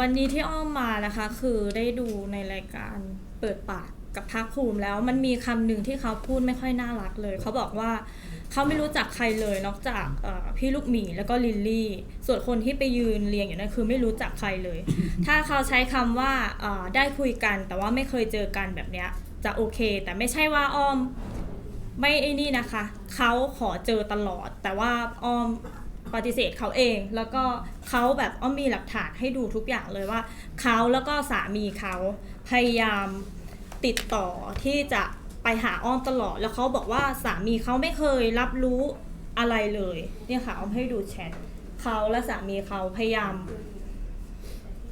วันนี้ที่อ้อมมานะคะคือได้ดูในรายการเปิดปากกับภาคภูมิแล้วมันมีคำหนึ่งที่เขาพูดไม่ค่อยน่ารักเลย เขาบอกว่าเขาไม่รู้จักใครเลยนอกจากพี่ลูกหมีแล้วก็ลิลลี่ ส่วนคนที่ไปยืนเรียงอยู่นั่นคือไม่รู้จักใครเลย ถ้าเขาใช้คำว่าได้คุยกัน แต่ว่าไม่เคยเจอกันแบบเนี้ยจะโอเค แต่ไม่ใช่ว่าอ้อมไม่ไอ้นี่นะคะ เขาขอเจอตลอด แต่ว่าอ้อม ปฏิเสธเขาเอง แล้วก็เขาแบบอ้อมมีหลักฐานให้ดูทุกอย่างเลยว่าเขาแล้วก็สามีเขาพยายามติดต่อที่จะไปหาอ้อมตลอด แล้วเขาบอกว่าสามีเขาไม่เคยรับรู้อะไรเลย เนี่ยค่ะอ้อมให้ดูแชทเขาและสามีเขาพยายาม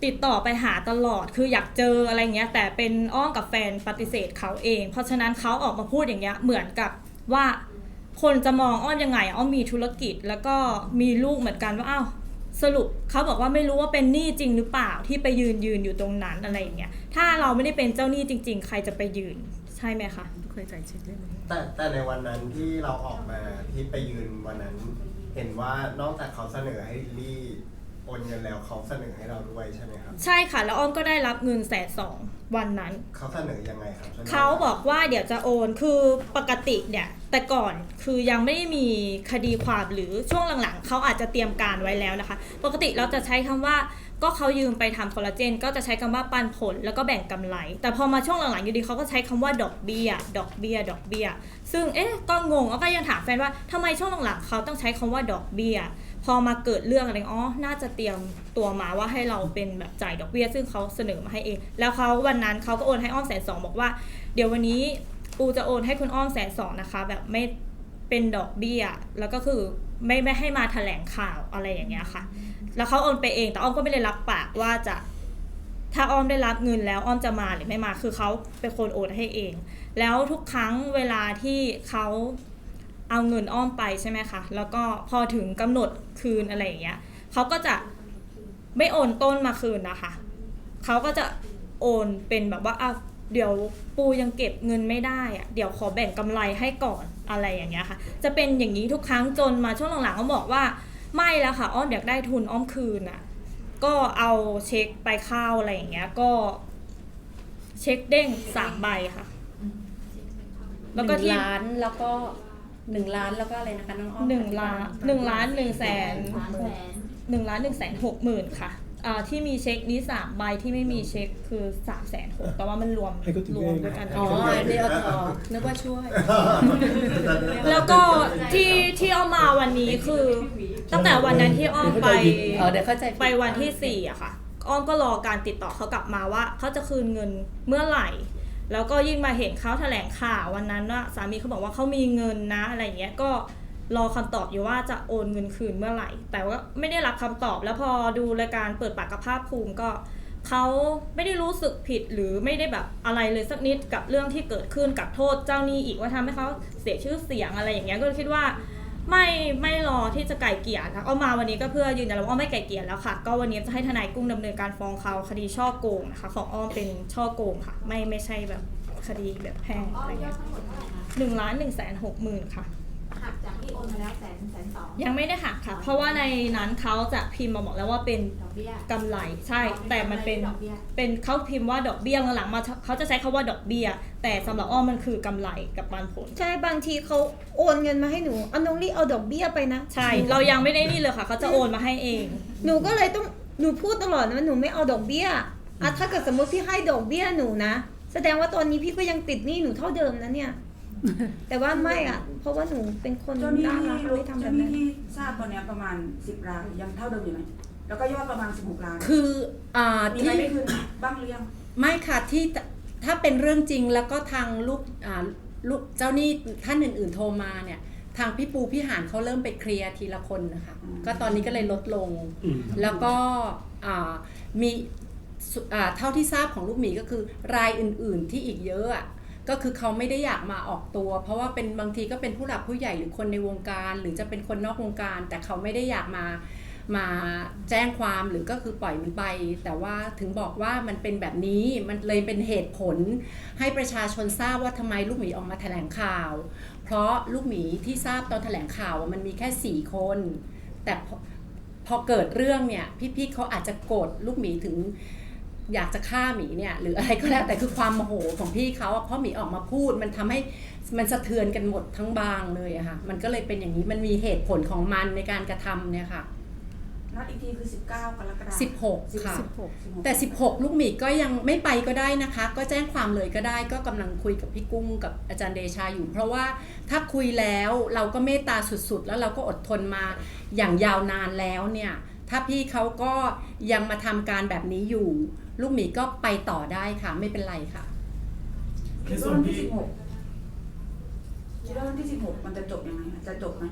ติดต่อไปหาตลอด คืออยากเจออะไรเงี้ย แต่เป็นอ้อมกับแฟนปฏิเสธเขาเอง เพราะฉะนั้นเขาออกมาพูดอย่างเงี้ย เหมือนกับว่า คนจะมองอ้อมยังไงอ้อมมีธุรกิจแล้วก็มีลูกเหมือนกันว่าอ้าวสรุปเขาบอกว่าไม่รู้ว่าเป็นหนี้จริงหรือเปล่าที่ไปยืนยืนอยู่ตรงนั้นอะไรอย่างเงี้ยถ้าเราไม่ได้เป็นเจ้าหนี้จริง ๆ ใครจะไปยืนใช่ไหมคะเคยจ่ายเช็คได้ไหมแต่แต่ในวันนั้นที่เราออกมาที่ไปยืนวันนั้น เห็นว่านอกจากเขาเสนอให้ลี่ โอนเงินแล้วเขาเสนอให้เราด้วยใช่ไหมครับ ใช่ค่ะ แล้วอ้อมก็ได้รับเงินแสนสองวันนั้น เขาเสนอยังไงครับสนเขาบอกว่าเดี๋ยวจะโอนคือปกติเนี่ยแต่ก่อนคือยังไม่ได้มีคดีความหรือช่วงหลังๆ เขาอาจจะเตรียมการไว้แล้วนะคะ ปกติเราจะใช้คำว่าก็เขายืมไปทำคอลลาเจน ก็จะใช้คำว่าปันผลแล้วก็แบ่งกำไร แต่พอมาช่วงหลังๆอยู่ดีเขาก็ใช้คำว่าดอกเบี้ยดอกเบี้ยดอกเบี้ย ซึ่งเอ๊ะก็งงแล้วก็ยังถามแฟนว่าทำไมช่วงหลังๆเขาต้องใช้คำว่าดอกเบี้ย พอมาเกิดเรื่องอะไรอ๋อน่าจะเตรียมตัวมาว่าให้เราเป็นแบบจ่ายดอกเบี้ย ซึ่งเขาเสนอมาให้เอง แล้วเขาวันนั้นเขาก็โอนให้อ้อมแสนสองบอกว่า เดี๋ยววันนี้ปูจะโอนให้คุณอ้อมแสนสองนะคะ แบบไม่เป็นดอกเบี้ย แล้วก็คือไม่ไม่ให้มาแถลงข่าวอะไรอย่างเงี้ยค่ะ แล้วเขาโอนไปเอง แต่อ้อมก็ไม่ได้รับปากว่าจะ ถ้าอ้อมได้รับเงินแล้วอ้อมจะมาหรือไม่มา คือเขาเป็นคนโอนให้เอง แล้วทุกครั้งเวลาที่เขา เอาเงินอ้อมไปใช่ไหมคะ แล้วก็พอถึงกำหนดคืนอะไรอย่างเงี้ยเขาก็จะไม่โอนต้นมาคืนนะคะ เขาก็จะโอนเป็นแบบว่าอะเดี๋ยวปูยังเก็บเงินไม่ได้อะเดี๋ยวขอแบ่งกำไรให้ก่อนอะไรอย่างเงี้ยค่ะ จะเป็นอย่างนี้ทุกครั้งจนมาช่วงหลังๆก็บอกว่าไม่แล้วค่ะอ้อมอยากได้ทุนอ้อมคืนอะ ก็เอาเช็คไปเข้าอะไรอย่างเงี้ย ก็ เช็คเด้งสามใบค่ะ แล้วก็ที่หนึ่งล้านแล้วก็ หนึ่งล้านแล้วก็อะไรนะคะน้องอ้อมหนึ่งล้านหนึ่งล้านหนึ่งแสนสามแสนหนึ่งล้านหนึ่งแสนหกหมื่นค่ะอ่าที่มีเช็คนี้สามใบที่ไม่มีเช็คคือสามแสนหกแต่ว่ามันรวมให้เขาถือรวมเองด้วยกันอ๋อเดี๋ยวขอนึกว่าช่วย แล้วก็ที่ที่เอามาวันนี้คือ ตั้งแต่วันนั้นที่อ้อมไปเออเดี๋ยวเข้าใจผิดไปวันที่สี่อะค่ะ อ้อมก็รอการติดต่อเขากลับมาว่าเขาจะคืนเงินเมื่อไหร่ แล้วก็ยิ่งมาเห็นเขาแถลงข่าววันนั้นว่าสามีเขาบอกว่าเขามีเงินนะอะไรอย่างเงี้ยก็รอคำตอบอยู่ว่าจะโอนเงินคืนเมื่อไหร่ แต่ว่าไม่ได้รับคำตอบ แล้วพอดูรายการเปิดปากกับภาคภูมิก็เขาไม่ได้รู้สึกผิดหรือไม่ได้แบบอะไรเลยสักนิดกับเรื่องที่เกิดขึ้นกับโทษเจ้านี้อีกว่าทำให้เขาเสียชื่อเสียงอะไรอย่างเงี้ยก็คิดว่า ไม่ไม่รอที่จะไก่เกลี่ยนะเอามาวันนี้ก็เพื่อยืนยันว่าไม่ไก่เกลี่ยแล้วค่ะ ก็วันนี้จะให้ทนายกุ้งดำเนินการฟ้องเขาคดีช่อโกงนะคะ ของอ้อมเป็นช่อโกงค่ะ ไม่ไม่ใช่แบบคดีแบบแพ่งอ้อะไรเงี้ยหนึ่งล้านหนึ่งแสนหกหมื่นค่ะ ที่โอนมาแล้วแสนแสนสองยังไม่ได้หักค่ะ เพราะว่าในนั้นเขาจะพิมพ์มาบอกแล้วว่าเป็นดอกเบี้ยกำไรใช่ แต่มันเป็นดอกเบี้ยเป็นเขาพิมพ์ว่าดอกเบี้ยหลังๆมาเขาจะใช้คาว่าดอกเบี้ย แต่สำหรับอ้อมมันคือกำไรกับปันผล ใช่บางทีเขาโอนเงินมาให้หนูเอาน้องลี่เอาดอกเบี้ยไปนะ ใช่ เรายังไม่ได้นี่เลยค่ะเขาจะโอนมาให้เอง หนูก็เลยต้องหนูพูดตลอดนะว่าหนูไม่เอาดอกเบี้ยอะถ้าเกิดสมมติพี่ให้ดอกเบี้ยหนูนะ แสดงว่าตอนนี้พี่ก็ยังติดหนี้หนูเท่าเดิมนะเนี่ย แต่ว่าไม่อะ เพราะว่าหนูเป็นคนเจ้าหนี้น่ารักที่ไม่ทำแบเจ้าบหนี้นั้น ที่ทราบตอนเนี้ยประมาณ 10รายยังเท่าเดิมอยู่ไหมแล้วก็ยอดประมาณ 16ล้านคืออ่ามีที่ใครได้คืนบ้างหรือยัง ไม่ค่ะที่ถ้าเป็นเรื่องจริงแล้วก็ทางลูกอ่าลูกเจ้าหนี้ท่านอื่น ๆ โทรมาเนี่ย ทางพี่ปูพี่หานเขาเริ่มไปเคลียร์ทีละคนนะคะอืม ก็ตอนนี้ก็เลยลดลง อืม แล้วก็อ่ามีสุอ่าเท่าที่ทราบของลูกหมีก็คือรายอื่น ๆ ที่อีกเยอะอะ ก็คือเขาไม่ได้อยากมาออกตัว เพราะว่าเป็นบางทีก็เป็นผู้หลักผู้ใหญ่หรือคนในวงการ หรือจะเป็นคนนอกวงการ แต่เขาไม่ได้อยากมามาแจ้งความหรือก็คือปล่อยมันไป แต่ว่าถึงบอกว่ามันเป็นแบบนี้มันเลยเป็นเหตุผล ให้ประชาชนทราบว่าทำไมลูกหมีออกมาแถลงข่าว เพราะลูกหมีที่ทราบตอนแถลงข่าวมันมีแค่สี่คน แต่พอพอเกิดเรื่องเนี่ยพี่ๆเขาอาจจะโกรธลูกหมีถึง อยากจะฆ่าหมีเนี่ยหรืออะไรก็แล้วแต่คือความโมโหของพี่เขาอะเพราะหมีออกมาพูดมันทำให้มันสะเทือนกันหมดทั้งบางเลยอะค่ะมันก็เลยเป็นอย่างนี้มันมีเหตุผลของมันในการกระทำเนี่ยค่ะนัดอีกทีคือ 19กรกฎาคม16 ค่ะ16แต่ 16 ลูกหมีก็ยังไม่ไปก็ได้นะคะ ก็แจ้งความเลยก็ได้ก็กำลังคุยกับพี่กุ้งกับอาจารย์เดชาอยู่ เพราะว่าถ้าคุยแล้วเราก็เมตตาสุดๆ แล้วเราก็อดทนมาอย่างยาวนานแล้วเนี่ย ถ้าพี่เขาก็ยังมาทำการแบบนี้อยู่ ลูกหมีก็ไปต่อได้ค่ะ ไม่เป็นไรค่ะคิดว่าวันที่16คิดว่าวันที่16มันจะจบยังไงอะจะจบไหม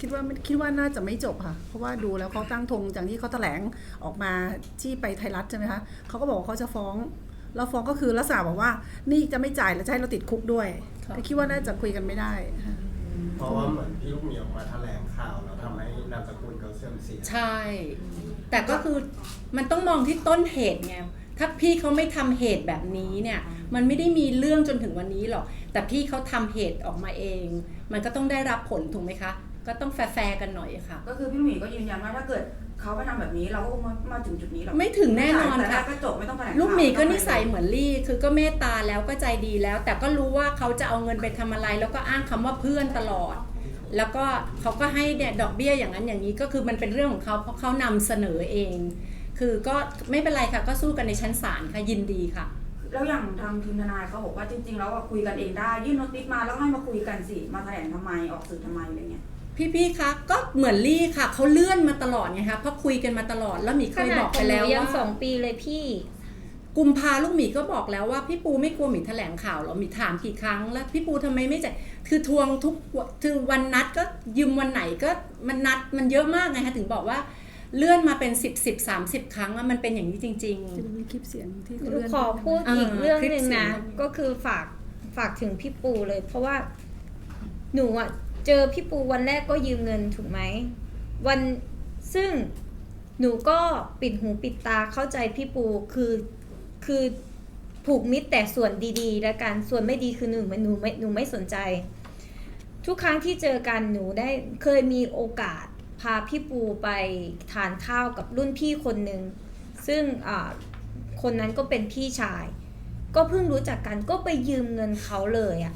คิดว่าคิดว่าน่าจะไม่จบค่ะ เพราะว่าดูแล้วเขาตั้งธงจากที่เขาแถลงออกมาที่ไปไทยรัฐใช่ไหมคะเขาก็บอกว่าเขาจะฟ้องแล้วฟ้องก็คือลักษณะบอกว่า นี่จะไม่จ่ายแล้วจะให้เราติดคุกด้วยครับคิดว่าน่าจะคุยกันไม่ได้ค่ะเพราะว่าเหมือนพี่ลูกเหมียวมาแถลงข่าวแล้วทำให้นามสกุล เขาเสื่อมเสีย ใช่ แต่ก็คือมันต้องมองที่ต้นเหตุไงถ้าพี่เขาไม่ทำเหตุแบบนี้เนี่ย มันไม่ได้มีเรื่องจนถึงวันนี้หรอก แต่พี่เขาทำเหตุออกมาเอง มันก็ต้องได้รับผลถูกไหมคะ ก็ต้องแฟร์ๆกันหน่อยค่ะ ก็คือพี่ลูกหมีก็ยืนยันว่าถ้าเกิดเขาไม่ทำแบบนี้เราก็คงไม่มาถึงจุดนี้หรอกไม่ถึงแน่นอนแต่แรค่ะกก็จบไม่ต้องแถลงลูกหมีก็ข่าวนิสัยเหมือนลี่คือก็เมตตาแล้วก็ใจดีแล้ว แต่ก็รู้ว่าเขาจะเอาเงินไปทำอะไร แล้วก็อ้างคำว่าเพื่อนตลอด แล้วก็เขาก็ให้เนี่ยดอกเบี้ยอย่างนั้นอย่างนี้ก็คือมันเป็นเรื่องของเขาเพราะเขานำเสนอเอง คือก็ไม่เป็นไรค่ะก็สู้กันในชั้นศาลค่ะยินดีค่ะ แล้วอย่างทางทีมทนายเขาบอกว่าจริงๆแล้วอะคุยกันเองได้ยื่นโนติสมาแล้วให้มาคุยกันสิมาแถลงทำไมออกสื่อทำไมอะไรเงี้ยพี่ๆ คะก็เหมือนลี่ค่ะเขาเลื่อนมาตลอดไงคะเพราะคุยกันมาตลอดแล้วหมีเคขยนาบดอกขไปองหแล้วนูยังว่าสองปีเลยพี่ กุมภาลูกหมีก็บอกแล้วว่าพี่ปูไม่กลัวหมีแถลงข่าวเหรอหมีถามกี่ครั้งแล้วพี่ปูทำไมไม่จ่ายคือทวงทุกวันคือวันนัดก็ยืมวันไหนก็มันนัดมันเยอะมากไงคะถึงบอกว่าเลื่อนมาเป็น10 10 30ครั้งอะมันเป็นอย่างนี้จริงจะมีคลิปเสียงที่หเขานูเลื่อนขอพูดอีกอ่าเรื่องคลิปหนึ่งเสียงนะก็คือฝากฝากถึงพี่ปูเลย เพราะว่าหนูอะเจอพี่ปูวันแรกก็ยืมเงินถูกไหมวันซึ่งหนูก็ปิดหูปิดตาเข้าใจพี่ปูคือ คือผูกมิตรแต่ส่วนดีๆ แล้วกันส่วนไม่ดีคือหนูหนูไม่หนูไม่สนใจ ทุกครั้งที่เจอกันหนูได้เคยมีโอกาสพาพี่ปูไปทานข้าวกับรุ่นพี่คนหนึ่งซึ่งอ่าคนนั้นก็เป็นพี่ชาย ก็เพิ่งรู้จักกันก็ไปยืมเงินเขาเลยอะ่ะ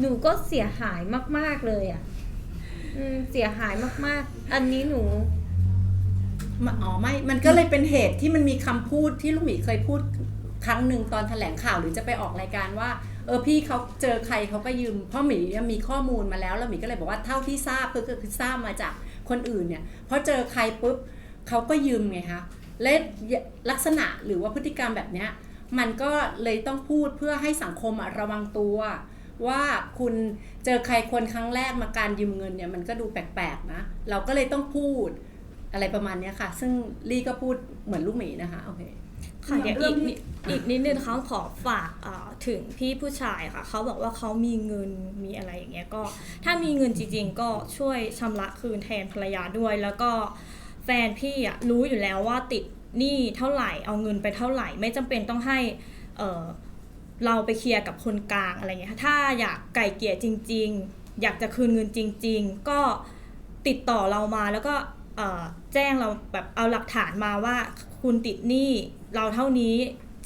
หนูก็เสียหายมาก ๆเลยอะ่ะเสียหายมากๆ อันนี้หนูอ๋อไม่ มันก็เลยเป็นเหตุที่มันมีคำพูดที่ลูกหมีเคยพูด ครั้งหนึ่งตอนแถลงข่าวหรือจะไปออกรายการว่าเออพี่เขาเจอใครเขาก็ยืมเพราะหมีมีข้อมูลมาแล้วแล้วหมีก็เลยบอกว่าเท่าที่ทราบคือคือทราบมาจากคนอื่นเนี่ยพอเจอใครปุ๊บเขาก็ยืมไงคะและลักษณะหรือว่าพฤติกรรมแบบเนี้ยมันก็เลยต้องพูดเพื่อให้สังคมระวังตัว ว่าคุณเจอใครคนครั้งแรกมาการยืมเงินเนี่ยมันก็ดูแปลกๆนะเราก็เลยต้องพูดอะไรประมาณนี้ค่ะ ซึ่งลี่ก็พูดเหมือนลูกหมีนะคะโอเค ค่ะเดี๋ยวเรื่อีองกที่นิดอีกนิดนึงเขาขอฝากเอ่อถึงพี่ผู้ชายค่ะเขาบอกว่าเขามีเงินมีอะไรอย่างเงี้ยก็ ถ้ามีเงินจริงๆ ก็ช่วยชำระคืนแทนภรรยาด้วย แล้วก็แฟนพี่อะรู้อยู่แล้วว่าติดหนี้เท่าไหร่เอาเงินไปเท่าไหร่ ไม่จำเป็นต้องให้เอ่อเราไปเคลียร์กับคนกลางอะไรเงี้ยถ้าอยากไก่เกลี่ยจริง ๆ อยากจะคืนเงินจริง ๆ ก็ติดต่อเรามาแล้วก็เอ่อ แจ้งเราแบบเอาหลักฐานมาว่าคุณติดหนี้เราเท่านี้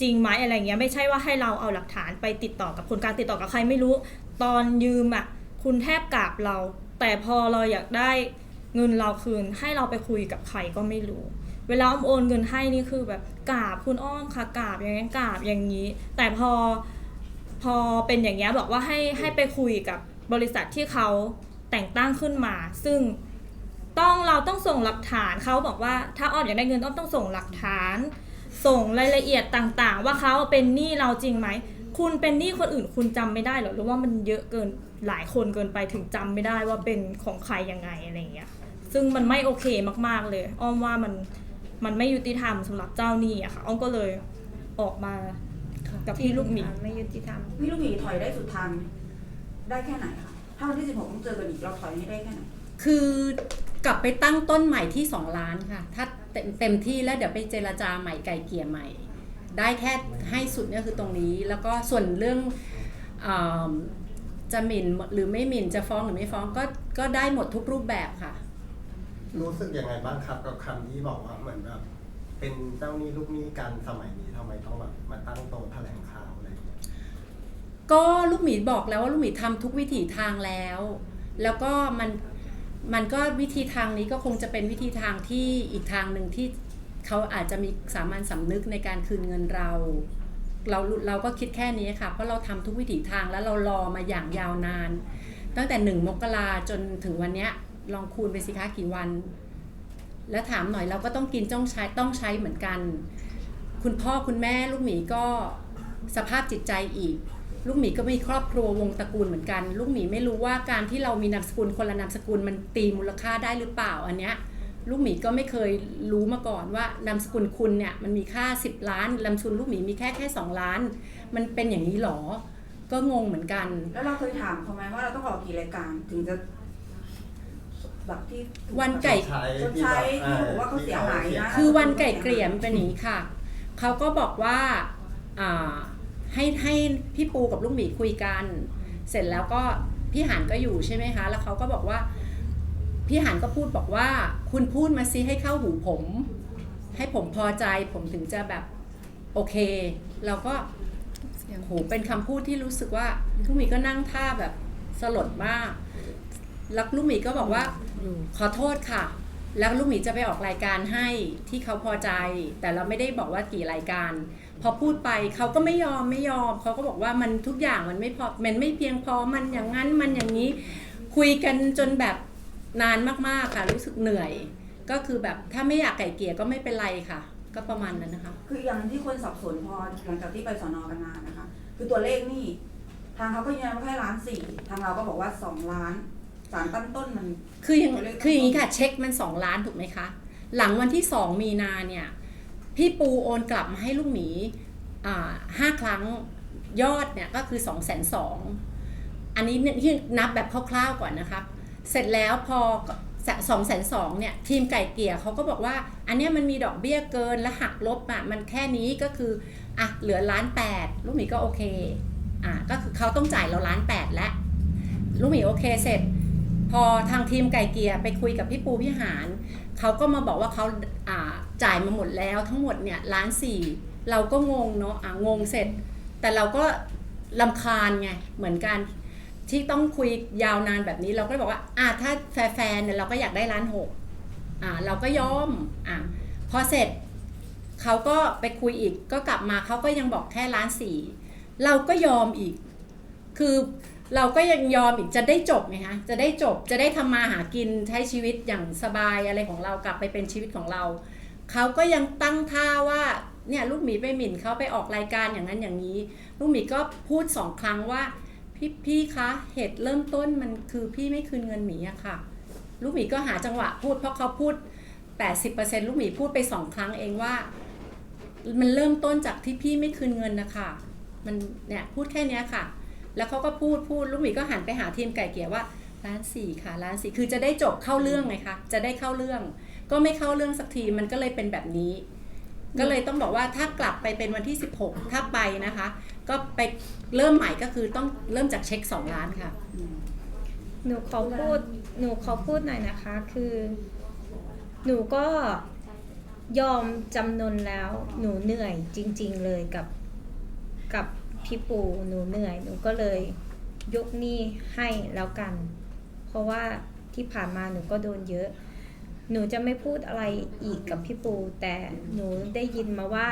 จริงไหมอะไรเงี้ยไม่ใช่ว่าให้เราเอาหลักฐานไปติดต่อกับคนกลางติดต่อกับใครไม่รู้ ตอนยืมอะคุณแทบกราบเรา แต่พอเราอยากได้เงินเราคืน ให้เราไปคุยกับใครก็ไม่รู้ เวลาอ้อมโอนเงินให้นี่คือแบบกราบคุณอ้อมค่ะกราบอย่างนั้กราบอย่างนี้ แต่พอพอเป็นอย่างเงี้ยบอกว่าให้ให้ไปคุยกับบริษัทที่เขาแต่งตั้งขึ้นมา ซึ่ง ต้องเราต้องส่งหลักฐานเขาบอกว่าถ้าอ้อมอยากได้เงินอ้อมต้องส่งหลักฐาน ส่งรายละเอียดต่างๆ ว่าเขาเป็นหนี้เราจริงไหมคุณเป็นหนี้คนอื่นคุณจำไม่ได้เหรอหรือว่ามันเยอะเกินหลายคนเกินไปถึงจำไม่ได้ว่าเป็นของใครยังไงอะไรอย่างเงี้ยซึ่งมันไม่โอเคมากๆเลย อ้อมว่ามันมันไม่ยุติธรรมสำหรับเจ้าหนี้อะค่ะอ้อมก็เลยออกมากับพี่ลูกหมีไม่ยุติธรรมพี่ลูกหมีถอยได้สุดทางไหมได้แค่ไหนคะถ้าวันที่16ต้องเจอกันอีกเราถอยให้ได้แค่ไหนคือ กลับไปตั้งต้นใหม่ที่ 2 ล้านค่ะ ถ้าเต็มเต็มที่แล้วเดี๋ยวไปเจรจาใหม่ไก่เกลี่ยใหม่ ได้แค่ให้สุดเนี่ยคือตรงนี้ แล้วก็ส่วนเรื่องอาจะหมิ่นหรือไม่หมิ่นจะฟ้องหรือไม่ฟ้องก็ก็ได้หมดทุกรูปแบบค่ะ รู้สึกยังไงบ้างครับกับคำที่บอกว่าเหมือนแบบเป็นเจ้าหนี้ลูกหนี้กันสมัยนี้ทำไมต้องแบบมาตั้งโต๊ะแถลงข่าวอะไรอย่างเงี้ยก็ลูกหมีบอกแล้วว่าลูกหมีทำทุกวิถีทางแล้ว แล้วก็มัน มันก็วิธีทางนี้ก็คงจะเป็นวิธีทางที่อีกทางหนึ่งที่เขาอาจจะมีสามัญสำนึกในการคืนเงินเรา เราเราก็คิดแค่นี้ค่ะ เพราะเราทำทุกวิถีทางแล้วเรารอมาอย่างยาวนาน ตั้งแต่หนึ่งมกราจนถึงวันนี้ลองคูณไปสิคะกี่วัน แล้วถามหน่อยเราก็ต้องกินต้องใช้ต้องใช้เหมือนกัน คุณพ่อคุณแม่ลูกหมีก็สภาพจิตใจอีก ลูกหมีก็มีครอบครัววงตระกูลเหมือนกัน ลูกหมีไม่รู้ว่าการที่เรามีนามสกุลคนละนามสกุลมันตีมูลค่าได้หรือเปล่าอันเนี้ยลูกหมีก็ไม่เคยรู้มาก่อนว่านามสกุลคุณเนี่ยมันมีค่า 10 ล้านนามสกุลลูกหมีมีแค่แค่2ล้าน มันเป็นอย่างนี้หรอ ก็งงเหมือนกัน แล้วเราเคยถามเขาไหมว่าเราต้องออกกี่รายการถึงจะแบบที่ถูวันไก่ชดใช้ชดใช้ที่บอกว่าเขาเสียหายนะคือวันไก่เกลี่ยมนเป็นอย่างนี้ค่ะเขาก็บอกว่าอ่า ให้ให้พี่ปูกับลุงหมีคุยกัน เสร็จแล้วก็พี่หานก็อยู่ใช่ไหมคะ แล้วเขาก็บอกว่า พี่หานก็พูดบอกว่า คุณพูดมาซิให้เข้าหูผม ให้ผมพอใจผมถึงจะแบบโอเค เราก็เสียงโหเป็นคำพูดที่รู้สึกว่าลุงหมีก็นั่งท่าแบบสลดมากแล้วลุงหมีก็บอกว่าอยู่ขอโทษค่ะ แล้วลูกหมีจะไปออกรายการให้ที่เขาพอใจ แต่เราไม่ได้บอกว่ากี่รายการ พอพูดไปเขาก็ไม่ยอมไม่ยอมเขาก็บอกว่ามันทุกอย่างมันไม่พอมันไม่เพียงพอมันอย่างนั้นมันอย่างนี้คุยกันจนแบบนานมากๆค่ะ รู้สึกเหนื่อย ก็คือแบบถ้าไม่อยากไก่เกลี่ยก็ไม่เป็นไรค่ะ ก็ประมาณนั้นนะคะ คืออย่างที่คนสับสนพอหลังจากที่ไปสอนอกันนานนะคะ คือตัวเลขนี่ ทางเขาก็ยืนยันว่าแค่ล้านสี่ทางเราก็บอกว่าสองล้านสารตั้งต้นมัน คืออย่างตัวเลขคืออย่างนี้ค่ะ เช็คมัน2ล้านถูกไหมคะ หลังวันที่2มีนาเนี่ย พี่ปูโอนกลับมาให้ลูกหมีห้าครั้งยอดเนี่ยก็คือ2องแสนสองอันนี้ที่นับแบบคร่าวๆก่อนนะครับ เสร็จแล้วพอสองแสนสองเนี่ยทีมไก่เกี่ยเขาก็บอกว่า อันนี้มันมีดอกเบี้ยเกินและหักลบอะมันแค่นี้ก็คืออะเหลือล้านแปดลูกหมีก็โอเคอะก็คือเขาต้องจ่ายเราล้านแปดแล้วลูกหมีโอเคเสร็จ พอทางทีมไก่เกียร์ไปคุยกับพี่ปูพี่หารเขาก็มาบอกว่าเขาอ่า จ่ายมาหมดแล้วทั้งหมดเนี่ยล้านสี่เราก็งงเนาะอะงงเสร็จ แต่เราก็ลำคาญไงเหมือนกัน ที่ต้องคุยยาวนานแบบนี้เราก็เลยบอกว่าอะถ้าแฟร์ๆเนี่ยเราก็อยากได้ล้านหกอะเราก็ยอมอะพอเสร็จเขาก็ไปคุยอีกก็กลับมาเขาก็ยังบอกแค่ล้านสี่เราก็ยอมอีก คือเราก็ยังยอมอีกจะได้จบไงฮะจะได้จบจะได้ทำมาหากินใช้ชีวิตอย่างสบายอะไรของเรากลับไปเป็นชีวิตของเรา เขาก็ยังตั้งท่าว่าเนี่ยลูกหมีไปหมิ่นเขาไปออกรายการอย่างนั้นอย่างนี้ ลูกหมีก็พูดสองครั้งว่า พี่พี่คะเหตุเริ่มต้นมันคือพี่ไม่คืนเงินหมีอะค่ะ ลูกหมีก็หาจังหวะพูดเพราะเขาพูด 80%ลูกหมีพูดไปสองครั้งเองว่า มันเริ่มต้นจากที่พี่ไม่คืนเงินนะคะมันเนี่ยพูดแค่นี้ค่ะ แล้วเขาก็พูดพูดลูกหมีก็หันไปหาทีมไก่เกี่ยว่าล้านสี่ค่ะล้านสี่คือจะได้จบเข้าเรื่องไงคะจะได้เข้าเรื่อง ก็ไม่เข้าเรื่องสักทีมันก็เลยเป็นแบบนี้ ก็เลยต้องบอกว่าถ้ากลับไปเป็นวันที่ 16 ถ้าไปนะคะ ก็ไปเริ่มใหม่ก็คือต้องเริ่มจากเช็ค 2 ล้านค่ะ หนูขอพูดหนูขอพูดหน่อยนะคะ คือ หนูก็ยอมจำนนแล้ว หนูเหนื่อยจริง ๆเลยกับกับพี่ปูหนูเหนื่อย หนูก็เลยยกหนี้ให้แล้วกัน เพราะว่าที่ผ่านมาหนูก็โดนเยอะ หนูจะไม่พูดอะไรอีกกับพี่ปู แต่หนูได้ยินมาว่า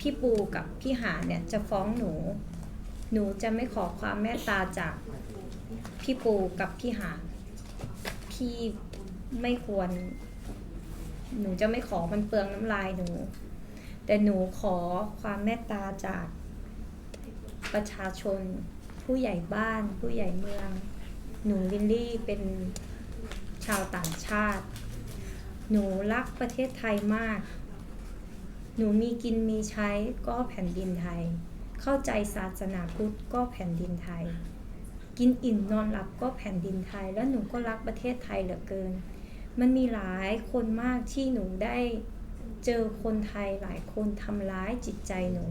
พี่ปูกับพี่หาเนี่ยจะฟ้องหนู หนูจะไม่ขอความเมตตาจากพี่ปูกับพี่หาพี่ไม่ควร หนูจะไม่ขอมันเปลืองน้ำลายหนู แต่หนูขอความเมตตาจากประชาชน ผู้ใหญ่บ้าน ผู้ใหญ่เมือง หนูลินลี่เป็นชาวต่างชาติ หนูรักประเทศไทยมาก หนูมีกินมีใช้ก็แผ่นดินไทย เข้าใจศาสนาพุทธก็แผ่นดินไทย กินอิ่มนอนหลับก็แผ่นดินไทย แล้วหนูก็รักประเทศไทยเหลือเกิน มันมีหลายคนมากที่หนูได้เจอคนไทยหลายคนทำร้ายจิตใจหนู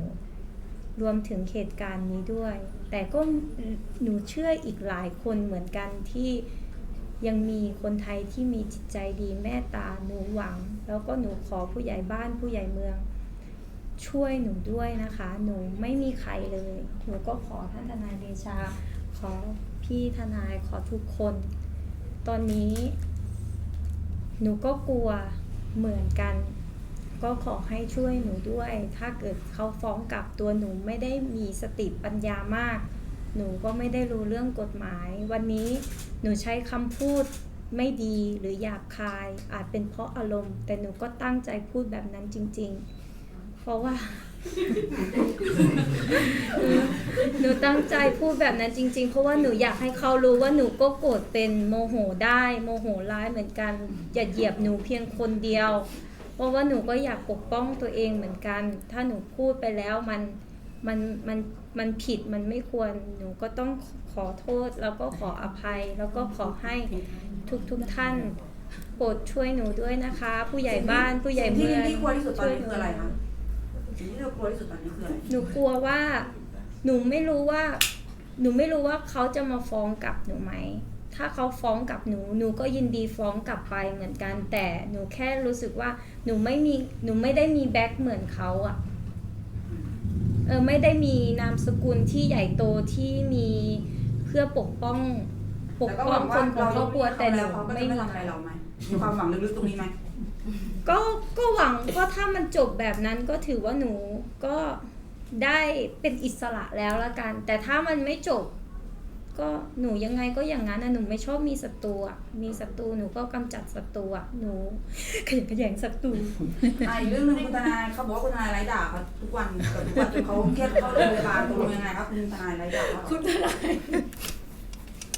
รวมถึงเหตุการณ์นี้ด้วย แต่ก็หนูเชื่ออีกหลายคนเหมือนกันที่ ยังมีคนไทยที่มีจิตใจดีเมตตาหนูหวัง แล้วก็หนูขอผู้ใหญ่บ้านผู้ใหญ่เมือง ช่วยหนูด้วยนะคะ หนูไม่มีใครเลย หนูก็ขอท่านทนายเดชา ขอพี่ทนายขอทุกคน ตอนนี้ หนูก็กลัวเหมือนกัน ก็ขอให้ช่วยหนูด้วย ถ้าเกิดเขาฟ้องกลับตัวหนูไม่ได้มีสติปัญญามาก หนูก็ไม่ได้รู้เรื่องกฎหมาย วันนี้หนูใช้คำพูดไม่ดีหรือหยาบคาย อาจเป็นเพราะอารมณ์ แต่หนูก็ตั้งใจพูดแบบนั้นจริง ๆ เพราะว่า หนูตั้งใจพูดแบบนั้นจริง ๆ เพราะว่าหนูอยากให้เขารู้ว่าหนูก็โกรธเป็นโมโหได้ โมโหร้ายเหมือนกันอย่าเหยียบหนูเพียงคนเดียว เพราะว่าหนูก็อยากปกป้องตัวเองเหมือนกัน ถ้าหนูพูดไปแล้วมันมันมัน มันผิดมันไม่ควรหนูก็ต้องขอโทษ แล้วก็ขออภัย แล้วก็ขอให้ทุกทุกๆท่านโปรดช่วยหนูด้วยนะคะ ผู้ใหญ่บ้านผู้ใหญ่สิ่งที่เมืองที่กลัวที่สุดตอนนี้ช่วยหคืออะไรคะสิ่งที่เรากลัวที่สุดตอนนี้คืออะไรหนูกลัวว่าหนูไม่รู้ว่า หนูไม่รู้ว่าเขาจะมาฟ้องกลับหนูไหมถ้าเขาฟ้องกลับหนูหนูก็ยินดีฟ้องกลับไปเหมือนกัน แต่หนูแค่รู้สึกว่าหนูไม่มีหนูไม่ได้มีแบ็คเหมือนเขาอะ เออไม่ได้มีนามสกุลที่ใหญ่โตที่มีเพื่อปกป้องปกแล้วก็ป้หองวังคว่านของเราครอบครัวแต่หนูเขาก็จะไม่ไม่มีทำอะไรเราไหมมีความหวังลึกๆตรงนี้ไหมก็ก็หวังก็ถ้ามันจบแบบนั้นก็ถือว่าหนูก็ได้เป็นอิสระแล้วละกัน แต่ถ้ามันไม่จบ ก็หนูยังไงก็อย่างนั้นนะหนูไม่ชอบมีศัตรูอะมีศัตรูหนูก็กำจัดศัตรูอะหนูขยันขยงศัตรูอะอีกเรื่องหนึงคุณทนายเขาบอกว่าคุณทนายไร้ด่าเขาทุกวันเกับทุกวันจนเขาเครียดเข้าโรงพยาบาลตกลงยังไงครับคุณทนายไร้ด่าเขาคุณทนาย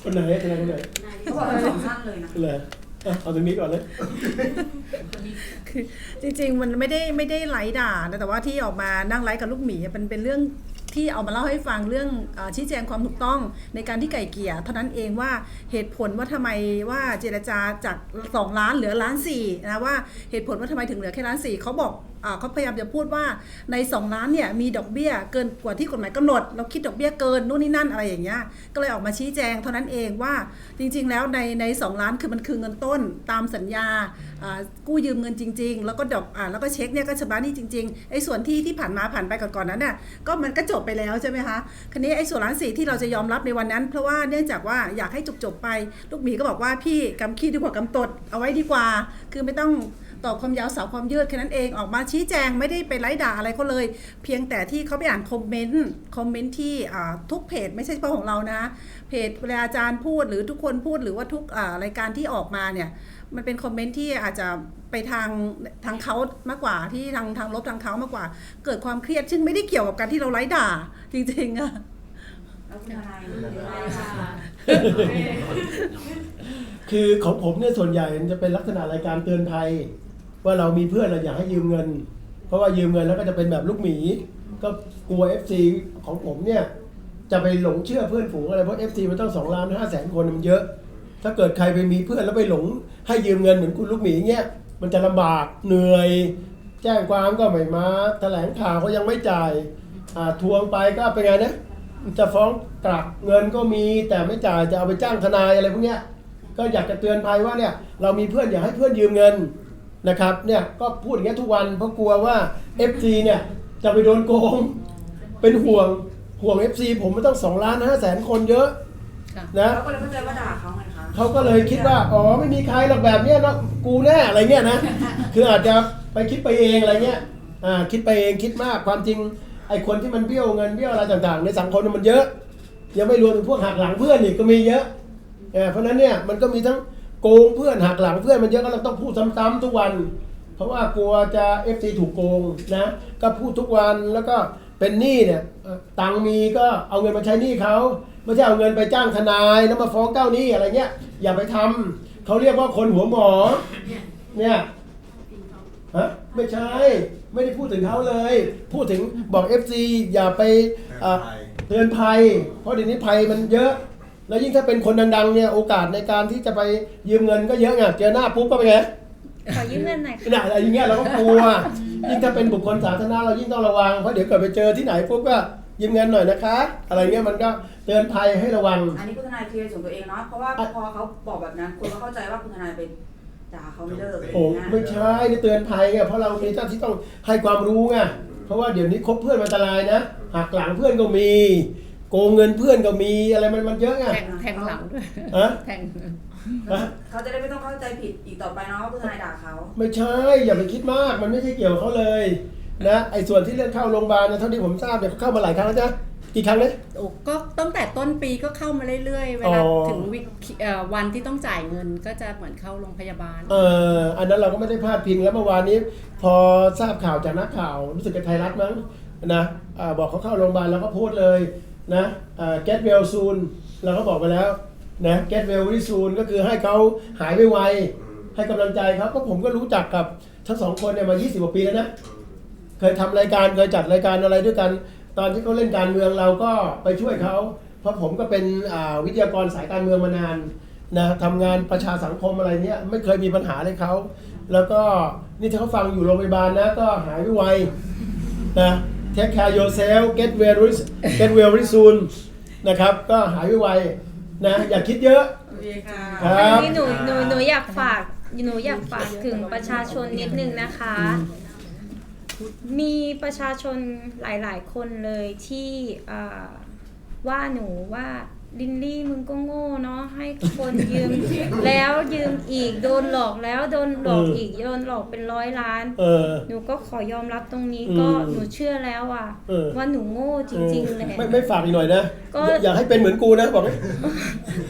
คนไหนคนไหนคนไหนเขาบอกทั้งสองท่านเลยนะเลยอะเอาตรงนี้ก่อนเลยคือจริงๆมันไม่ได้ไม่ได้ไลฟ์ด่านะแต่ว่าที่ออกมานั่งไลฟ์กับลูกหมีเป็นเป็นเรื่อง ที่เอามาเล่าให้ฟังเรื่องอชี้แจงความถูกต้องในการที่ไก่เกี่ยเท่านั้นเองว่าเหตุผลว่าทำไมว่าเจรจาจาก 2 ล้านเหลือล้านสี่นะว่าเหตุผลว่าทำไมถึงเหลือแค่ล้านสี่เขาบอก เขาพยายามจะพูดว่าใน 2 ล้านเนี่ยมีดอกเบี้ยเกินกว่าที่กฎหมายกำหนด เราคิดดอกเบี้ยเกินนู่นนี่นั่นอะไรอย่างเงี้ยก็เลยออกมาชี้แจงเท่านั้นเองว่าจริง ๆ แล้วในในสองล้านคือมันคือเงินต้นตามสัญญากู้ยืมเงินจริง ๆ แล้วก็ดอกอแล้วก็เช็คเนี่ยก็ชำระนี้จริงๆไอ้ส่วนที่ที่ผ่านมาผ่านไปก่อนๆนั้นเนี่ยก็มันก็จบไปแล้วใช่ไหมคะคันนี้ไอ้ส่วนล้านสี่ที่เราจะยอมรับในวันนั้น เพราะว่าเนื่องจากว่าอยากให้จบๆไป ลูกหมีก็บอกว่าพี่กำขี้ดีกว่ากำตดเอาไว้ดีกว่า คือไม่ต้อง ต่อความยาวสาวความยืดแค่นั้นเองออกมาชี้แจงไม่ได้ไปไล่ด่าอะไรเขาเลย เพียงแต่ที่เขาไปอ่านคอมเมนต์คอมเมนต์ที่ทุกเพจไม่ใช่เฉพาะของเรานะ เพจเวลาอาจารย์พูดหรือทุกคนพูดหรือว่าทุกรายการที่ออกมาเนี่ยมันเป็นคอมเมนต์ที่อาจจะไปทางทางเขามากกว่าที่ทางทางลบทางเขามากกว่า เกิดความเครียดซึ่งไม่ได้เกี่ยวกับการที่เราไล่ด่าจริงๆอะคือของผมเนี่ยส่วนใหญ่มันจะเป็นลักษณะรายการเตือนภัย ว่าเรามีเพื่อนเราอยากให้ยืมเงิน เพราะว่ายืมเงินแล้วก็จะเป็นแบบลูกหมี ก็กลัว FC ของผมเนี่ยจะไปหลงเชื่อเพื่อนฝูงอะไรเพราะ FC มันต้องสองล้านห้าแสนคนมันเยอะ ถ้าเกิดใครไปมีเพื่อนแล้วไปหลง ให้ยืมเงินเหมือนคุณลูกหมีเงี้ยมันจะลำบากเหนื่อย แจ้งความก็ไม่มาแถลงข่าวก็ยังไม่จ่ายอ่าทวงไปก็เป็นไงนะจะฟ้องกลับเงินก็มีแต่ไม่จ่ายจะเอาไปจ้างทนายอะไรพวกเนี้ยก็อยากจะเตือนภัยว่าเนี่ยเรามีเพื่อนอยากให้เพื่อนยืมเงิน นะครับเนี่ยก็พูดอย่างเงี้ยทุกวันเพราะกลัวว่า FC เนี่ยจะไปโดนโกง เป็นห่วงห่วง FC ผมไม่ต้อง2ล้านห้าแสนคนเยอะค่ะนะเขาก็เลยเข้าใจว่าด่าเขาไงคะเขาก็เลยคิดว่าอ๋อไม่มีใครหรอกแบบเนี้ยเนาะกูแน่อะไรเงี้ยนะคืออาจจะไปคิดไปเองอะไรเงี้ยอ่าคิดไปเองคิดมากความจริงไอ้คนที่มันเบี้ยวเงินเบี้ยวอะไรต่างๆ ในสังคมเนี่ยมันเยอะ ยังไม่รวมถึงพวกหักหลังเพื่อนอีกก็มีเยอะเออเพราะฉะนั้นเนี่ยมันก็มีทั้ง โกงเพื่อนหักหลังเพื่อนมันเยอะก็เราต้องพูดซ้ำๆทุกวัน เพราะว่ากลัวจะเอฟซีถูกโกงนะก็พูดทุกวันแล้วก็เป็นหนี้เนี่ยเอ่อตังค์มีก็เอาเงินมาใช้หนี้เขาไม่ใช่เอาเงินไปจ้างทนายแล้วมาฟ้องเจ้าหนี้อะไรเงี้ย อย่าไปทำเขาเรียกว่าคนหัวหมอเนี่ยฮะไม่ใช่ ไม่ได้พูดถึงเขาเลย พูดถึงบอก FC อย่าไปเตือนอะภัยเตือนภัย เพราะเดี๋ยวนี้ภัยมันเยอะ แล้วยิ่งถ้าเป็นคนดังๆเนี่ยโอกาสในการที่จะไปยืมเงินก็เยอะไงเจอหน้าปุ๊บก็เป็นไงขอยืมเงินหน่อยค่ะเนี่ยอะไรอย่างเงี้ยเราก็กลัว ยิ่งถ้าเป็นบุคคลสาธารณะเรายิ่งต้องระวังเพราะเดี๋ยวเกิดไปเจอที่ไหนปุ๊บก็ยืมเงินหน่อยนะคะ อะไรเงี้ยมันก็เตือนภัยให้ระวัง อันนี้คุณทนายเคลียร์ส่วนตัวเองเนาะเพราะว่าพอเขาบอกแบบนั้นคนก็เข้าใจว่าคุณทนายไปด่าเขาไม่เลิกโอ้ไม่ใช่นี่เตือนภัยไงเพราะเรามีหน้าที่ต้องให้ความรู้ไงเพราะว่าเดี๋ยวนี้คบเพื่อนมันอันตรายนะหักหลังเพื่อนก็มี โกงเงินเพื่อนก็มีอะไรมันมันเยอะไงแทงแทงหลังด้วยอะแทงอะเขาจะได้ไม่ต้องเข้าใจผิดอีกต่อไปเนาะว่าคุณทนายด่าเขา ไม่ใช่อย่าไปคิดมากมันไม่ใช่เกี่ยวกับเขาเลยนะไอ้ส่วนที่เรื่องเข้าโรงพยาบาลเนยเท่าที่ผมทราบเนี่ยเขาเข้ามาหลายครั้งแล้วจ้ะกี่ครั้งเนี่ยโอ้ก็ตั้งแต่ต้นปีก็เข้ามาเรื่อยๆ เวลาอ๋อถึงวิเอ่อวันที่ต้องจ่ายเงินก็จะเหมือนเข้าโรงพยาบาล เอออันนั้นเราก็ไม่ได้พลาดพิงแล้วเมื่อวานนี้ พอทราบข่าวจากนักข่าวรู้สึกกับไทยรัฐมั้งนะอ่าบอกเขาเข้าโรงพยาบาลเราก็พูดเลย นะ get well soon เราก็บอกไปแล้วนะ get well very soon ก็คือให้เขาหายไวๆให้กำลังใจเขาก็ผมก็รู้จักกับทั้งสองคนเนี่ยมา 20กว่าปีแล้วนะเคยทำรายการเคยจัดรายการอะไรด้วยกัน ตอนที่เขาเล่นการเมืองเราก็ไปช่วยเขาเพราะผมก็เป็นอ่าวิทยากรสายการเมืองมานานนะทำงานประชาสังคมอะไรเนี้ยไม่เคยมีปัญหาเลยเขาแล้วก็นี่ถ้าเขาฟังอยู่โรงพยาบาลนะก็หายไวๆนะ take care yourself get well very- get well very soon นะครับ ก็หายไวๆนะ อย่าคิดเยอะ โอเคค่ะ ครัอันบ นี้หนูหนูหนูอยากฝากหนูอยากฝากถึงประชาชนนิดนึงนะคะ มีประชาชนหลาย ๆ คนเลยที่อ่าว่าหนูว่า ลินลี่มึงก็โง่เนาะให้คนยืม แล้วยืมอีกโดนหลอกแล้วโดนหลอกอีกโดนหลอกเป็นร้อยล้าน เออ หนูก็ขอยอมรับตรงนี้อืมก็หนูเชื่อแล้วอะ เออ ว่าหนูโง่จริงๆแหละไม่ไม่ฝากอีกหน่อยนะก็ อย่าอย่าให้เป็นเหมือนกูนะบอกให้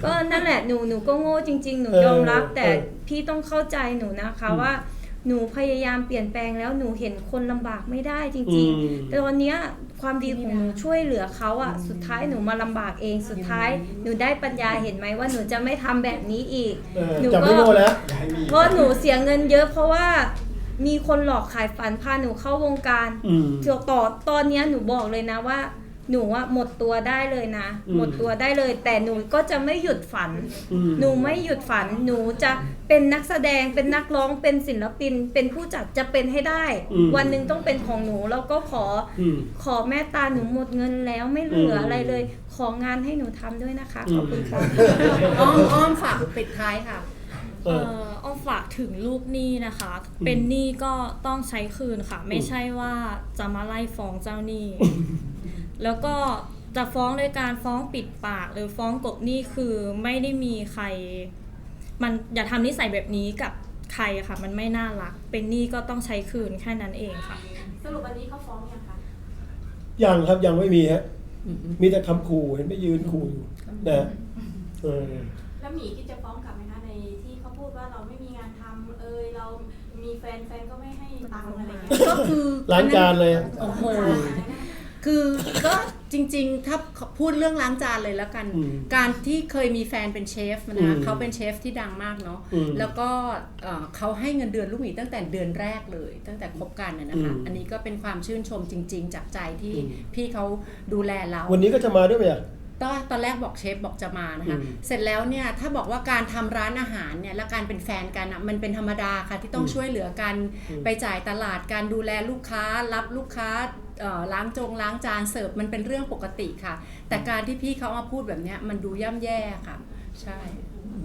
ก็นั่นแหละหนูหนูก็โง่จริง ๆ หนูเออยอมรับ แต่เออพี่ต้องเข้าใจหนูนะคะอืมว่า หนูพยายามเปลี่ยนแปลงแล้วหนูเห็นคนลำบากไม่ได้จอืริงมๆ แต่ตอนเนี้ยความดีของหนูช่วยเหลือเขาอะสุดท้ายหนูมาลำบากเองสุดท้ายหนูได้ปัญญาเห็นไหมว่าหนูจะไม่ทำแบบนี้อีก เออหนูจับก็ไม่โง่แล้ว อย่าให้มีเพราะหนูเสียเงินเยอะเพราะว่ามีคนหลอกขายฝันพาหนูเข้าวงการอืมต่อต่อตอนเนี้ยหนูบอกเลยนะว่า หนูอะหมดตัวได้เลยนะ อืม หมดตัวได้เลย แต่หนูก็จะไม่หยุดฝัน อืม หนูไม่หยุดฝันหนูจะ เป็นนักแสดงเป็นนักร้องเป็นศิลปิน เป็นผู้จัดจะเป็นให้ได้ อืมวันหนึ่งต้องเป็นของหนูแล้วก็ขออืมขอแม่ตาหนูหมดเงินแล้วไม่เหลือมอะไรเลย ของานให้หนูทำด้วยนะคะขอบคุณค่ะ อ้อมอ้อมฝากปิดท้ายค่ะ เอเอ่อ ออ้อมฝากถึงลูกหนี้นะคะเป็นหนี้ก็ต้องใช้คืนค่ะ ไม่ใช่ว่าจะมาไล่ฟ้องเจ้าหนี้ แล้วก็จะฟ้องโดยการฟ้องปิดปาก หรือฟ้องกบหนี้คือไม่ได้มีใคร มันอย่าทำนิสัยแบบนี้กับใครค่ะ มันไม่น่ารัก เป็นหนี้ก็ต้องใช้คืนแค่นั้นเองค่ะ สรุปวันนี้เขาฟ้องยังคะยังครับยังไม่มีฮะมีแต่คำขู่เห็นไปยืนขู่อยู่นะเออแล้วหมีคิดจะฟ้องกลับไหมคะในที่เขาพูดว่าเราไม่มีงานทำเอยเรามีแฟนแฟนก็ไม่ให้ตังค์อะไรเงี้ยก็คือ ล้างจานเลยอะ โอ้โห คือก็จริงๆ ถ้าพูดเรื่องล้างจานเลยแล้วกัน อืมการที่เคยมีแฟนเป็นเชฟอืนะมเขาเป็นเชฟที่ดังมากเนาะอืมแล้วก็เอ่อเขาให้เงินเดือนลูกหมีตั้งแต่เดือนแรกเลย ตั้งแต่คบกันนะนะคะ อืมอันนี้ก็เป็นความชื่นชมจริง ๆ จากใจที่อืม พี่เขาดูแลเรา วันนี้ก็จะมาด้วยไหมอะ ตอนตอนแรกบอกเชฟบอกจะมานะคะ อืมเสร็จแล้วเนี่ยถ้าบอกว่าการทำร้านอาหารเนี่ยและการเป็นแฟนกันอะมันเป็นธรรมดาค่ะที่ต้องอืมช่วยเหลือกัน อืมไปจ่ายตลาดการดูแลลูกค้า รับลูกค้าเอ่อ ล้างจงล้างจานเสิร์ฟมันเป็นเรื่องปกติค่ะ แต่การที่พี่เขามาพูดแบบเนี้ยมันดูย่ำแย่ค่ะ ใช่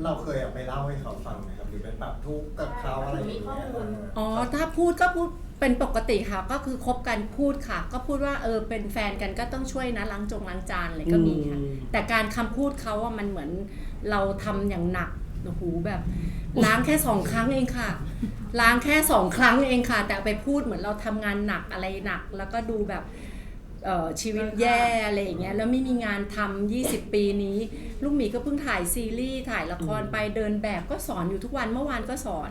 เราเคยเอาไปเล่าให้เขาฟังไหมครับหรือไปปรับทุกข์กับเขาอะไรอย่างเงี้ยมีข้อมูลอ๋อถ้าพูดก็พูดเป็นปกติค่ะก็คือคบกันพูดค่ะ ก็พูดว่าเออเป็นแฟนกันก็ต้องช่วยนะล้างจงล้างจานอะไรก็มีค่ะอืมแต่การคำพูดเขาอะมันเหมือนเราทำอย่างหนักโอ้โหแบบล้างแค่สองครั้งเองค่ะ ล้างแค่สองครั้งเองค่ะ แต่ไปพูดเหมือนเราทำงานหนักอะไรหนัก แล้วก็ดูแบบเอ่อชีวิตแย่อะไรอย่างเงี้ยแล้วไม่มีงานทำ20 ปีนี้ ลูกหมีก็เพิ่งถ่ายซีรีส์ถ่ายละครไปเดินแบบก็สอนอยู่ทุกวันเมื่อวานก็สอน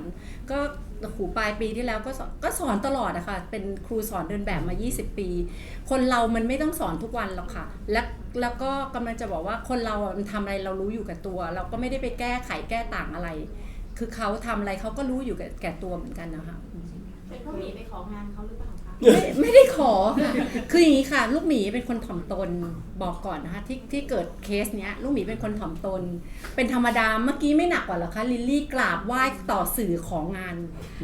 ก็โอ้โหปลายปีที่แล้วก็สอนก็สอนตลอดอะค่ะเป็นครูสอนเดินแบบมา 20 ปี คนเรามันไม่ต้องสอนทุกวันหรอกค่ะ และแล้วก็กำลังจะบอกว่าคนเราอะมันทำอะไรเรารู้อยู่กับตัว เราก็ไม่ได้ไปแก้ไขแก้ต่างอะไร คือเขาทำอะไรเขาก็รู้อยู่กับแก่ตัวเหมือนกันนะคะเป็นเพราะหมีไปของานเขาหรือเปล่าคะ ไม่ไม่ได้ขอค่ะคืออย่างนี้ค่ะ ลูกหมีเป็นคนถ่อมตนบอกก่อนนะคะที่ที่เกิดเคสเนี้ย ลูกหมีเป็นคนถ่อมตน เป็นธรรมดาเมื่อกี้ไม่หนักกว่าเหรอคะลิลลี่กราบไหว้ต่อสื่อของงาน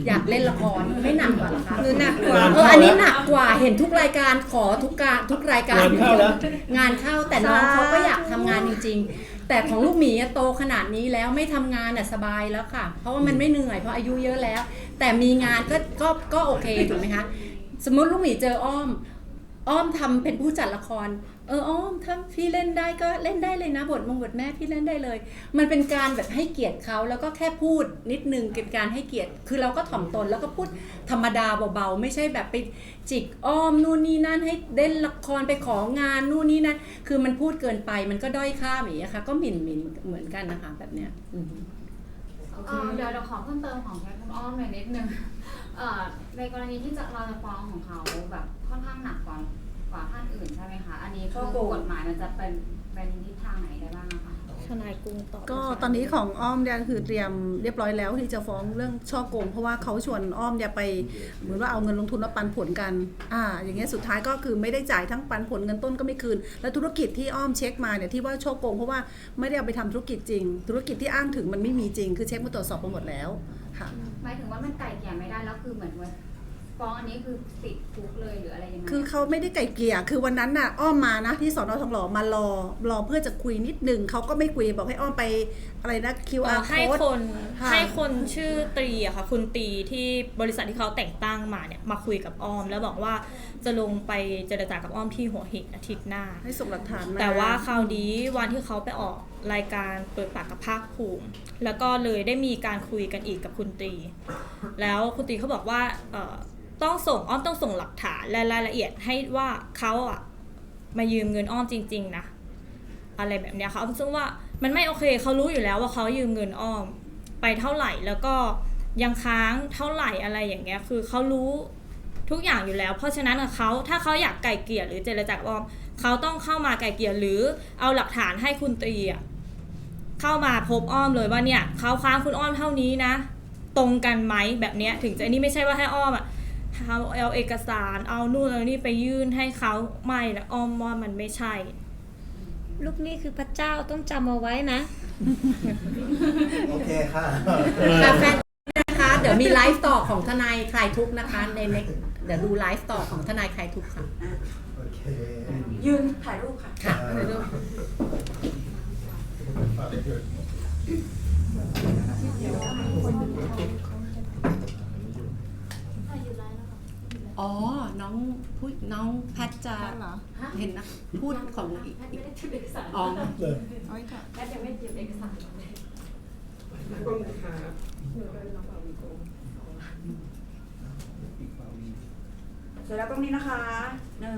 อยากเล่นละครไม่หนักกว่าเหรอคะหนูหนักกว่า เอออันนี้หนักกว่าเห็นทุกรายการขอทุกการทุกรายการงานเข้าแล้ว งานเข้าแต่น้องเขาก็อยากทำงานจริง ๆ แต่ของลูกหมีอะโตขนาดนี้แล้วไม่ทำงานอะสบายแล้วค่ะ เพราะว่ามันไม่เหนื่อยเพราะอายุเยอะแล้ว แต่มีงานก็ก็ก็โอเคถูกไหมคะ สมมติลูกหมีเจออ้อม อ้อมทำเป็นผู้จัดละคร เอออ้อมถ้าพี่เล่นได้ก็เล่นได้เลยนะบทมงบทแม่พี่เล่นได้เลย มันเป็นการแบบให้เกียรติเขาแล้วก็แค่พูดนิดนึงเป็นการให้เกียรติ คือเราก็ถ่อมตนแล้วก็พูดธรรมดาเบาๆไม่ใช่แบบไปจิกอ้อมนู่นนี่นั่นให้เล่นละครไปของานนู่นนี่นั่นคือมันพูดเกินไปมันก็ด้อยค่าอย่างเงี้ยค่ะก็หมิ่นหมิ่นเหมือนกันนะคะแบบเนี้ยอืม เอ่อเดี๋ยวเดี๋ยวขอเพิ่มเติมของแคทคุณอ้อมหน่อยนิดนึงเอ่อในกรณีที่จะเราจะฟ้องของเขาแบบค่อนข้างหนักกว่า กว่าท่านอื่นใช่ไหมคะ อันนี้คือกฎหมายมันจะเป็นเป็นทิศทางไหนได้บ้างอะคะ ทนายกรุงตอบก็นะคะตอนนี้ของอ้อมเนี่ยคือเตรียมเรียบร้อยแล้วที่จะฟ้องเรื่องช่อโกง เพราะว่าเขาชวนอ้อมเนี่ยไปเหมือนว่าเอาเงินลงทุนแล้วปันผลกันอ่าอย่างเงี้ยสุดท้ายก็คือไม่ได้จ่ายทั้งปันผลเงินต้นก็ไม่คืน แล้วธุรกิจที่อ้อมเช็คมาเนี่ยที่ว่าช่อโกงเพราะว่าไม่ได้เอาไปทำธุรกิจจริง ธุรกิจที่อ้างถึงมันไม่มีจริงคือเช็คมาตรวจสอบมาหมดแล้วค่ะ หมายถึงว่ามันไก่เกลี่ยไม่ได้แล้วคือเหมือนว่า ฟ้องอันนี้คือติดคุกเลยหรืออะไรยังไงคือเขาไม่ได้ไกลเกลี่ยคือวันนั้นน่ะอ้อมมานะที่สอนอทองหล่อมารอรอเพื่อจะคุยนิดนึงเขาก็ไม่คุยบอกให้อ้อมไปอะไรนะเอ่ QR อให้ code คนค่ะให้คนชื่อตรีอะค่ะคุณตรีที่บริษัทที่เขาแต่งตั้งมาเนี่ยมาคุยกับอ้อม แล้วบอกว่าจะลงไปเจรจากับอ้อมที่หัวหินอาทิตย์หน้า ให้ส่งหลักฐานมาแต่ว่าคราวนี้วันที่เขาไปออกรายการเปิดปากกับภาคภูมิ แล้วก็เลยได้มีการคุยกันอีกกับคุณตรี แล้วคุณตรีเขาบอกว่าเอ่อ ต้องส่งอ้อมต้องส่งหลักฐานและรายละเอียดให้ว่าเขาอะมายืมเงินอ้อมจริง ๆ นะ อะไรแบบเนี้ยค่ะอ้อมซึ่งว่ามันไม่โอเคเขารู้อยู่แล้วว่าเขายืมเงินอ้อมไปเท่าไหร่แล้วก็ยังค้างเท่าไหร่อะไรอย่างเงี้ยคือเขารู้ทุกอย่างอยู่แล้ว เพราะฉะนั้นเขาถ้าเขาอยากไก่เกลี่ยหรือเจรจาอ้อมเขาต้องเข้ามาไก่เกลี่ยหรือเอาหลักฐานให้คุณตีอะเข้ามาพบอ้อมเลยว่าเนี่ยเขาค้างคุณอ้อมเท่านี้นะ ตรงกันไหมแบบเนี้ยถึงจะนนี้ไม่ใช่ว่าให้อ้อมอะ เอาเอาเอกสารเอานู่นเอานี่ไปยื่นให้เขาไม่นะอ้อมว่ามันไม่ใช่ ลูกนี่คือพระเจ้าต้องจำเอาไว้นะ โอเคค่ะ ค่ะแฟนนะคะ เดี๋ยวมีไลฟ์ต่อของทนายคลายทุกข์นะคะในในเดี๋ยวดูไลฟ์ต่อของทนายคลายทุกข์ค่ะ โอเคยืนถ่ายรูปค่ะ ค่ะฝากเลยเถ อะอ๋อ น้องผู้น้องแพทจะแพทเหรอเห็นนะพูดของอีกแพทย์อีไม่กได้เตรียมเอกสารอ๋อเลยเอาไว้ก่อนแพทย์ยังไม่เตรียมเอกสารเลยเสร็จแล้วกล้องนี้นะคะหนึ่ง